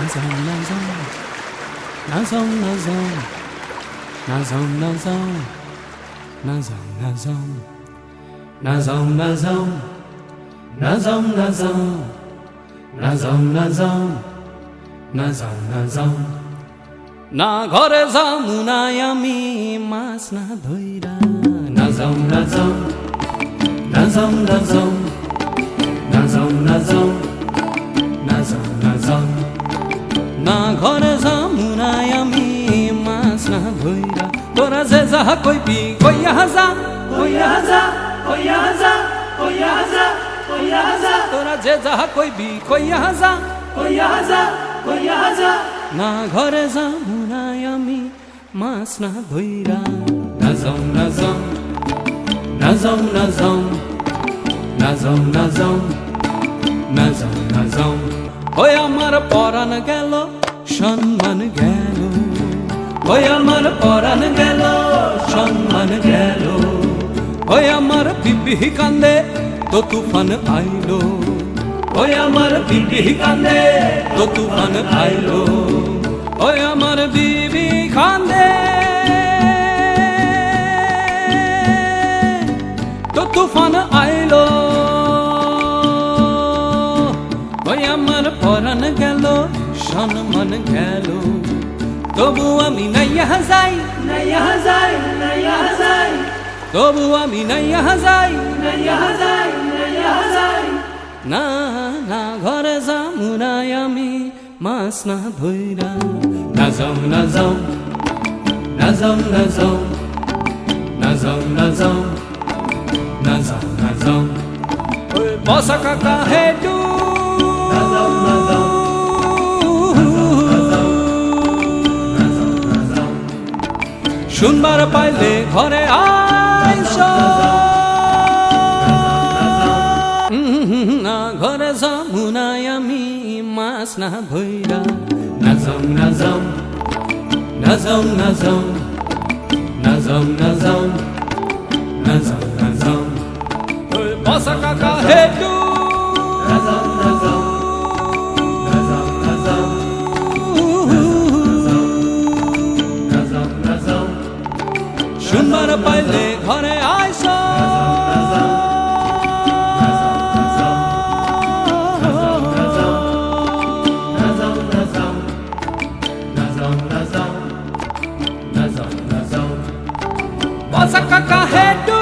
Nazão, nazão. Nazão, nazão. Nazão, nazão. Nazão, nazão. Nazão, nazão. Nazão, nazão. Nazão, nazão. Nazão, nazão. না ঘরে যামুনাই আমি মাছ না ধৈরা না যাও না যাও না যাও না যাও না যাও না যাও না ঘরে যামুনাই আমি মাছ না ধইরা। তোরা যে যাহা কইবি কইয়া হাজা কইয়া হাজা কইয়া হাজা কইয়া হাজা কইয়া হাজা তোরা যে যাহা কইবি কইয়া হাজা কইয়া হাজা কইয়া হাজা না ঘরে যামুনাই আমি মাছ না ধইরা। নাজম নাজম নাজম নাজম নাজম নাজম নাজম নাজম ওই আমার পরাণ গেল। সম্মান গেল, ওই আমার পরাণ গেল, সম্মান গেল। ওই আমার বিবি কান্দে তো তুফান আইলো, ওই আমার বিবি কান্দে তো তুফান আইলো। ওই আমার বিবি কান্দে তো তুফান আইলো। গেল সম্মান গেল। তবু আমি নাইয়া যাই নাইয়া যাই নাইয়া যাই তবু আমি নাইয়া যাই নাইয়া যাই নাইয়া যাই না না ঘরে যামুনাই আমি মাছ না ধইরা। নাজম নাজম নাজম নাজম নাজম নাজম নাজম নাজম ওই বসা কাকা নাজম শুনবার পাইলে ঘরে আইস। না ঘরে যামুনাই আমি মাছ না ধইরা নাজম নাজম নাজম নাজম নাজম নাজম নাজম নাজম বসা কাকা নাজম শুনবার পাইলে ঘরে আইস What's a caca head do?